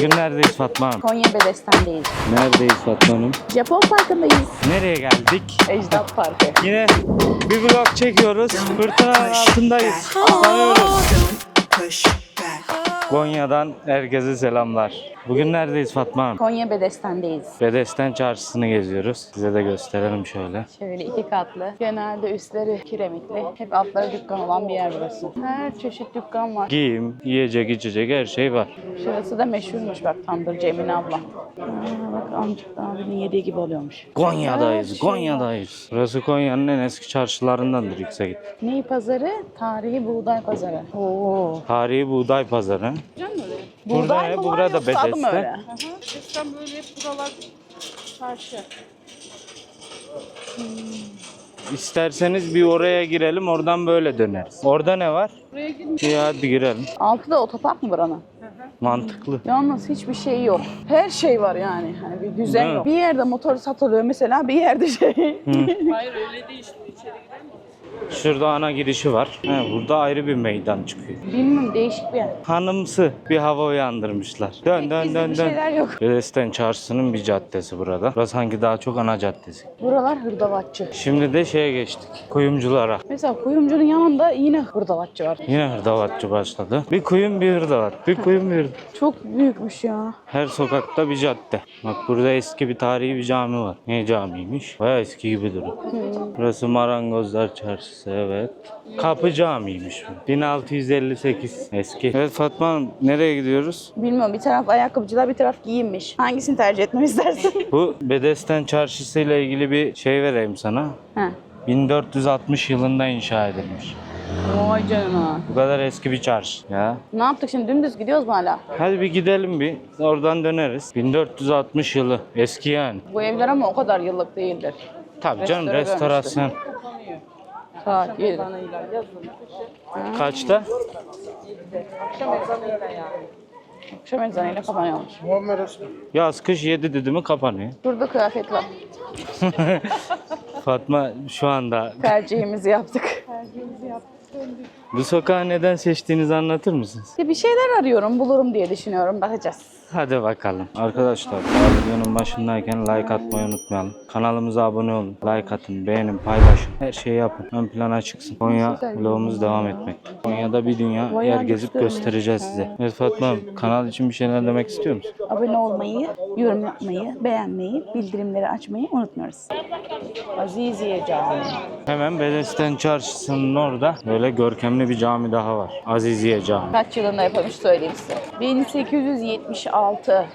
Bugün neredeyiz Fatma Hanım? Konya Bedesten'deyiz. Neredeyiz Fatma Hanım? Japon Parkı'ndayız. Nereye geldik? Ecdat Parkı. Yine bir vlog çekiyoruz. Fırtınanın altındayız. Sanıyoruz. Konya'dan herkese selamlar. Bugün neredeyiz Fatma Hanım? Konya Bedesten'deyiz. Bedesten çarşısını geziyoruz. Size de gösterelim şöyle. Şöyle iki katlı. Genelde üstleri kiremitli. Hep altları dükkan olan bir yer burası. Her çeşit dükkan var. Giyim, yiyecek, içecek her şey var. Şurası da meşhurmuş bak tandırcı Emine abla. Aa, bak amcık abinin yediği gibi oluyormuş. Konya'dayız, şey Konya'dayız. Burası Konya'nın en eski çarşılarındandır yüksek. Ney pazarı? Tarihi buğday pazarı. Oo. Tarihi buğday pazarı. Burada Buğday ne? mı var Burada yoksa adı mı öyle? Sistem böyle hep buralar çarşı. İsterseniz bir oraya girelim, oradan böyle döneriz. Orada ne var? Buraya. İyi hadi girelim. Altıda otopark mı buranın? Mantıklı. Yalnız hiçbir şey yok. Her şey var yani. Hani bir düzen Değil mi? yok. Bir yerde motor satılıyor mesela, bir yerde şey. Hayır öyle değil şimdi içeri girelim. Şurada ana girişi var. He, burada ayrı bir meydan çıkıyor. Bilmiyorum değişik bir yer. Hanımsı bir hava uyandırmışlar. Dön dön Bizde dön bir dön. şeyler yok. Bedesten Çarşısı'nın bir caddesi burada. Burası sanki daha çok ana caddesi. Buralar hırdavatçı. Şimdi de şeye geçtik. Kuyumculara. Mesela kuyumcunun yanında yine hırdavatçı var. Yine hırdavatçı başladı. Bir kuyum bir hırdavat. Bir kuyum bir hırdavat. Çok büyükmüş ya. Her sokakta bir cadde. Bak burada eski bir tarihi bir cami var. Ne camiymiş? Baya eski gibi duruyor. Burası Marangozlar Çarşısı evet. Kapı Camii'ymiş bu. 1658 eski. Evet Fatma Hanım nereye gidiyoruz? Bilmiyorum bir taraf ayakkabıcılar bir taraf giyinmiş. Hangisini tercih etmemi istersin? Bu Bedesten Çarşısı ile ilgili bir şey vereyim sana. He. 1460 yılında inşa edilmiş. Vay canına. Bu kadar eski bir çarşı ya. Ne yaptık şimdi dümdüz gidiyoruz mu hala? Hadi bir gidelim bir. Oradan döneriz. 1460 yılı. Eski yani. Bu evler ama o kadar yıllık değildir. Tabii canım Restore restorasyon. Saat 7. Kaçta? Akşam ezanıyla kapanıyormuş. Yaz kış 7 dedi mi kapanıyor. Burada kıyafet var. Fatma şu anda Tercihimizi yaptık. bu sokağı neden seçtiğinizi anlatır mısınız? Bir şeyler arıyorum, bulurum diye düşünüyorum. Bakacağız. Hadi bakalım. Arkadaşlar videonun başındayken like atmayı unutmayalım. Kanalımıza abone olun. Like atın, beğenin, paylaşın. Her şeyi yapın. Ön plana çıksın. Konya vlogumuz devam etmekte. Konya'da bir dünya yer gezip göstereceğiz size. Evet Fatma kanal için bir şeyler demek istiyor musun? Abone olmayı, yorum yapmayı, beğenmeyi, bildirimleri açmayı unutmuyoruz. Aziziye Camii. Hemen Bedesten Çarşısı'nın orada böyle görkemli bir cami daha var. Aziziye Camii. Kaç yılında yapılmış söyleyeyim size. 1876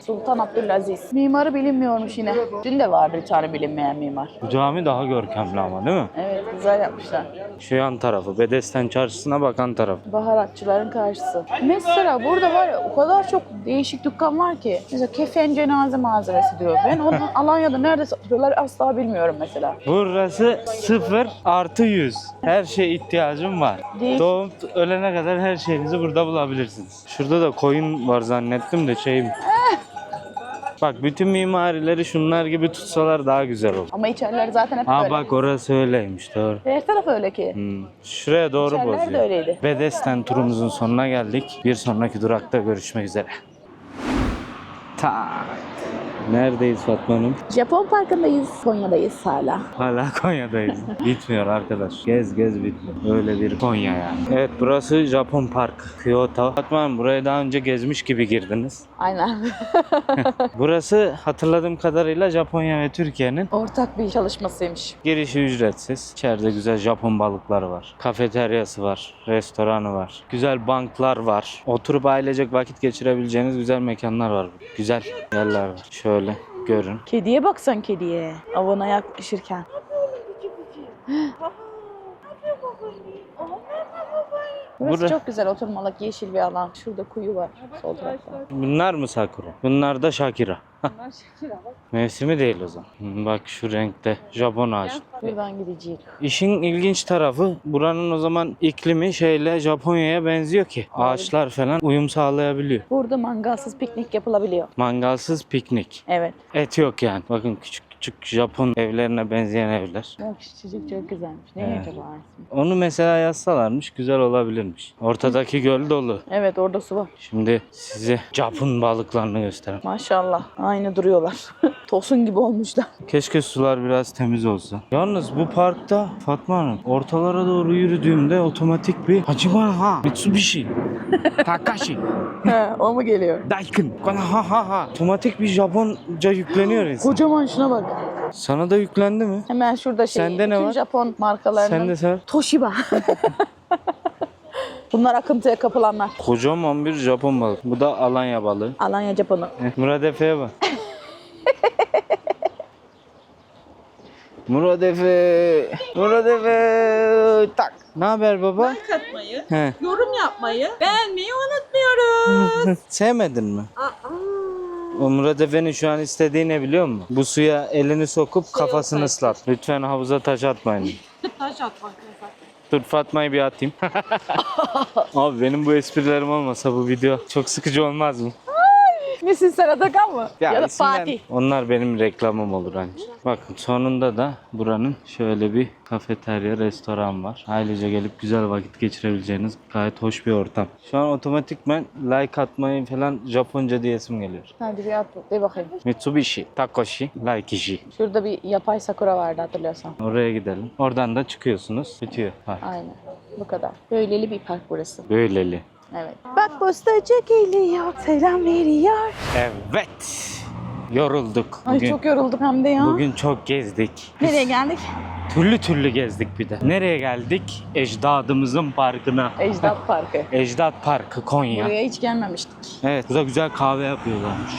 Sultan Abdülaziz. Mimarı bilinmiyormuş yine. Dün de vardı bir tane bilinmeyen mimar. Bu cami daha görkemli ama değil mi? Evet güzel yapmışlar. Şu yan tarafı, Bedesten Çarşısı'na bakan tarafı. Baharatçıların karşısı. Mesela burada var ya o kadar çok değişik dükkan var ki. Mesela kefen cenaze malzemesi diyor. Ben onu Alanya'da nerede satıyorlar asla bilmiyorum mesela. Burası 0 artı 100. Her şey ihtiyacım var. Değil. Doğum ölene kadar her şeyinizi burada bulabilirsiniz. Şurada da koyun var zannettim de şeyim. Bak bütün mimarileri şunlar gibi tutsalar daha güzel olur. Ama içeriler zaten hep Ha böyle. bak orası öyleymiş doğru. Her taraf öyle ki. Hmm. Şuraya doğru İçeriler de bozuyor. öyleydi. Bedesten turumuzun sonuna geldik. Bir sonraki durakta görüşmek üzere. Ta. Neredeyiz Fatma Hanım? Japon Parkı'ndayız. Konya'dayız hala. Hala Konya'dayız. Bitmiyor arkadaş. Gez gez bitmiyor. Öyle bir Konya yani. Evet burası Japon Park. Kyoto. Fatma Hanım buraya daha önce gezmiş gibi girdiniz. Aynen. Burası hatırladığım kadarıyla Japonya ve Türkiye'nin Ortak bir çalışmasıymış. girişi ücretsiz. İçeride güzel Japon balıkları var. Kafeteryası var. Restoranı var. Güzel banklar var. Oturup ailecek vakit geçirebileceğiniz güzel mekanlar var. Güzel yerler var. Şöyle görün. Kediye baksan kediye. Avına yaklaşırken. Burası Bura- çok güzel oturmalık yeşil bir alan. Şurada kuyu var sol tarafta. Bunlar mı Sakura? Bunlar da Shakira. Bunlar Şakira bak. Mevsimi değil o zaman. Bak şu renkte Japon ağacı. Buradan gideceğiz. İşin ilginç tarafı buranın o zaman iklimi şeyle Japonya'ya benziyor ki. Ağaçlar falan uyum sağlayabiliyor. Burada mangalsız piknik yapılabiliyor. Mangalsız piknik. Evet. Et yok yani. Bakın küçük küçük Japon evlerine benzeyen evler. Bak şu çocuk çok güzelmiş. Ne Evet. acaba? Onu mesela yazsalarmış güzel olabilirmiş. Ortadaki göl dolu. Evet orada su var. Şimdi size Japon balıklarını göstereyim. Maşallah. Aynı duruyorlar. Tosun gibi olmuşlar. Keşke sular biraz temiz olsa. Yalnız bu parkta Fatma Hanım ortalara doğru yürüdüğümde otomatik bir Hacima ha Mitsubishi Takashi He, o mu geliyor? Daikin ha ha ha Otomatik bir Japonca yükleniyor insan. Kocaman şuna bak. Sana da yüklendi mi? Hemen şurada şey. Sende ne bütün var? Japon markalarının. Sen de sen. Toshiba. Bunlar akıntıya kapılanlar. Kocaman bir Japon balık. Bu da Alanya balığı. Alanya Japon'u. Eh, Murat Efe'ye bak. Murat Efe. Murat Efe. Tak. Ne haber baba? katmayı, He. yorum yapmayı, beğenmeyi unutmuyoruz. Sevmedin mi? Aa, O Murat Efe'nin şu an istediği ne biliyor musun? Bu suya elini sokup kafasını olsaydı. ıslat. Lütfen havuza taş atmayın. taş atmak yasak. Dur Fatma'yı bir atayım. Abi benim bu esprilerim olmasa bu video çok sıkıcı olmaz mı? Misin sen Atakan mı? Ya, da isimden- Fatih. Onlar benim reklamım olur ancak. Bakın sonunda da buranın şöyle bir kafeterya, restoran var. Ailece gelip güzel vakit geçirebileceğiniz gayet hoş bir ortam. Şu an otomatikmen like atmayı falan Japonca diyesim geliyor. Hadi bir at. De bakayım. Mitsubishi, Takoshi, Laikishi. Şurada bir yapay sakura vardı hatırlıyorsan. Oraya gidelim. Oradan da çıkıyorsunuz. Bitiyor. Park. Aynen. Bu kadar. Böyleli bir park burası. Böyleli. Evet. Bak postacı geliyor. Selam veriyor. Evet. Yorulduk. Ay Bugün, çok yorulduk hem de ya. bugün çok gezdik. Nereye geldik? Türlü türlü gezdik bir de. Nereye geldik? Ecdadımızın parkına. Ecdat Parkı. Ecdat Parkı Konya. Buraya hiç gelmemiştik. Evet burada güzel kahve yapıyorlarmış.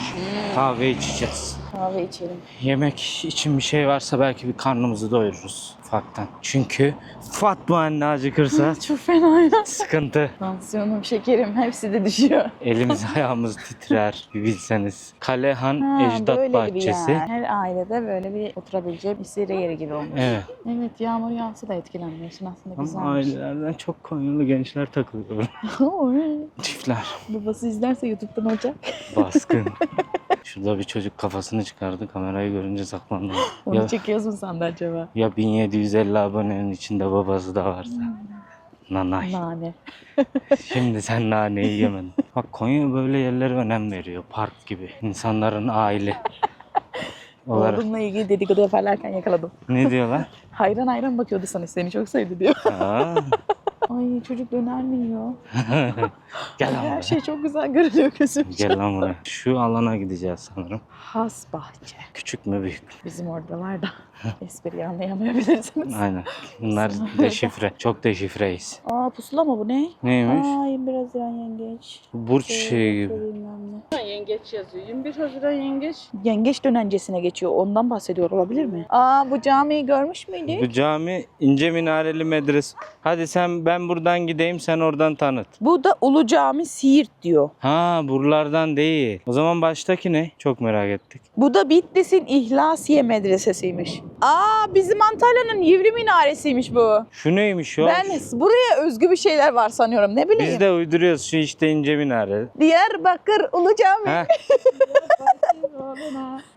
Kahve içeceğiz. Kahve içelim. Yemek için bir şey varsa belki bir karnımızı doyururuz ufaktan. Çünkü Fatma anne acıkırsa Çok fena ya. sıkıntı. Tansiyonum, şekerim hepsi de düşüyor. Elimiz ayağımız titrer bir bilseniz. Kalehan Ha, Ecdat böyle Bahçesi. bir yer. Her ailede böyle bir oturabileceği bir yeri gibi olmuş. Evet. Evet yağmur yağsa da etkilenmiyorsun aslında Ama güzelmiş. ailelerden çok Konyalı gençler takılıyor. Çiftler. Babası izlerse YouTube'dan olacak. Baskın. Şurada bir çocuk kafasını çıkardı. Kamerayı görünce saklandı. Onu Ya, çekiyorsun sen de acaba. ya 1750 abonenin içinde babası da varsa. Nanay. Nane. Şimdi sen naneyi yemedin. Bak Konya böyle yerlere önem veriyor. Park gibi. İnsanların aile olarak. Oğlumla ilgili dedikodu yaparlarken yakaladım. Ne diyorlar? Hayran hayran bakıyordu sana seni çok sevdi diyor. Aa, Ay çocuk döner mi yiyor? gel lan Her buraya. şey çok güzel görünüyor gözüm. Gel lan buraya. Şu alana gideceğiz sanırım. Has bahçe. Küçük mü büyük mü? Bizim orada var da espriyi anlayamayabilirsiniz. Aynen. Bunlar deşifre. Çok deşifreyiz. Aa pusula mı bu ne? Neymiş? Aa 21 Haziran yengeç. Bu Burç şeyi gibi. Bilmem ne. Yengeç yazıyor. 21 Haziran yengeç. Yengeç dönencesine geçiyor. Ondan bahsediyor olabilir mi? Aa bu camiyi görmüş müydük? Bu cami ince minareli medrese. Hadi sen ben buradan gideyim sen oradan tanıt. Bu da Ulu Cami Siirt diyor. Ha buralardan değil. O zaman baştaki ne? Çok merak ettik. Bu da Bitlis'in İhlasiye Medresesi'ymiş. Aa bizim Antalya'nın Yivri Minaresi'ymiş bu. Şu neymiş o? Ben buraya özgü bir şeyler var sanıyorum. Ne bileyim. Biz de uyduruyoruz şu işte ince minare. Diyarbakır Ulu Cami.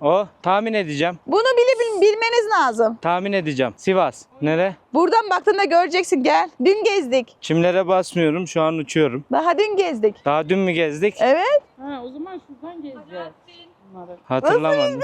O tahmin edeceğim. Bunu bile bil- bilmeniz lazım. Tahmin edeceğim. Sivas. Nere? Buradan baktığında göreceksin gel. Dün gezdik. Çimlere basmıyorum. Şu an uçuyorum. Daha dün gezdik. Daha dün mü gezdik? Evet. Ha, o zaman şuradan gezeceğiz. Hatırlamadım.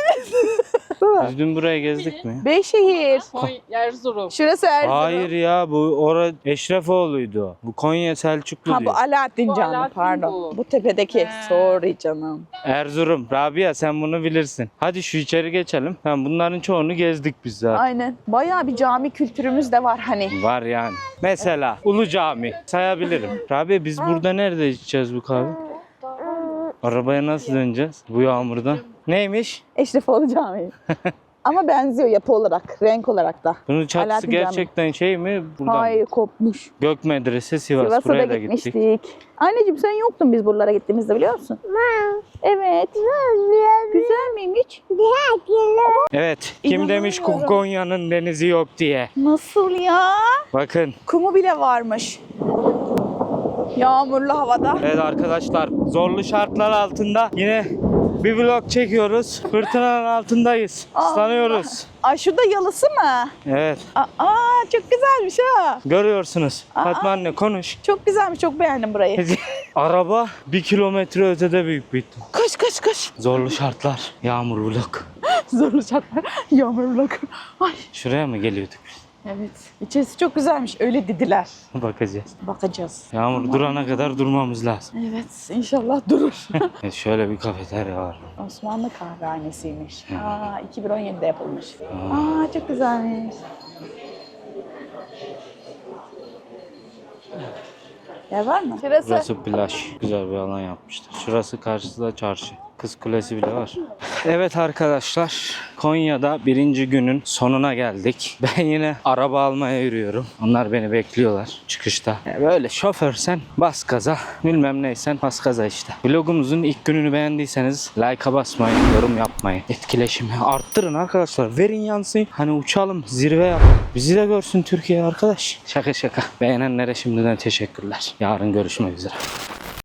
Biz dün buraya gezdik mi? Beyşehir. Koy, Erzurum. Şurası Erzurum. Hayır ya bu ora Eşrefoğlu'ydu. o. Bu Konya Selçuklu Ha bu diyor. Alaaddin Bu Cami Alaaddin pardon. bu. Bu, tepedeki. He. Sorry canım. Erzurum. Rabia sen bunu bilirsin. Hadi şu içeri geçelim. Tamam bunların çoğunu gezdik biz zaten. Aynen. Bayağı bir cami kültürümüz de var hani. Var yani. Mesela Ulu Cami sayabilirim. Rabia biz burada nerede içeceğiz bu kahve? Arabaya nasıl döneceğiz bu yağmurda? Neymiş? Eşrefoğlu Camii. Ama benziyor yapı olarak, renk olarak da. Bunun çatısı Alaaddin Cami. gerçekten şey mi? Buradan mı? Hayır kopmuş. Gök Medrese Sivas. Sivas'a da Buraya da gittik. gitmiştik. Anneciğim sen yoktun biz buralara gittiğimizde biliyor musun? Evet. Güzel miymiş? Evet. Kim demiş İnanamıyorum. Konya'nın denizi yok diye. Nasıl ya? Bakın. Kumu bile varmış. Yağmurlu havada. Evet arkadaşlar zorlu şartlar altında yine Bir vlog çekiyoruz. Fırtınanın altındayız. Islanıyoruz. Ay şurada yalısı mı? Evet. Aa çok güzelmiş ha. Görüyorsunuz. Fatma anne konuş. Çok güzelmiş çok beğendim burayı. Araba bir kilometre ötede büyük ihtimal. Koş koş koş. Zorlu şartlar. Yağmur vlog. Zorlu şartlar. Yağmurluk. Ay. Şuraya mı geliyorduk biz? Evet. İçerisi çok güzelmiş. Öyle dediler. Bakacağız. Bakacağız. Yağmur durana kadar durmamız lazım. Evet. inşallah durur. Evet, şöyle bir kafeterya var. Osmanlı kahvehanesiymiş. Aa 2017'de yapılmış. Aa çok güzelmiş. Yer var mı? Şurası. Burası plaj. Güzel bir alan yapmışlar. Şurası karşısında çarşı. Kız Kulesi bile var. Evet arkadaşlar. Konya'da birinci günün sonuna geldik. Ben yine araba almaya yürüyorum. Onlar beni bekliyorlar çıkışta. Ya Böyle şoförsen bas gaza. Bilmem neysen bas gaza işte. Vlogumuzun ilk gününü beğendiyseniz like'a basmayın, yorum yapmayın. Etkileşimi arttırın arkadaşlar. Verin yansın. Hani uçalım, zirve yapalım. Bizi de görsün Türkiye arkadaş. Şaka şaka. Beğenenlere şimdiden teşekkürler. Yarın görüşmek üzere.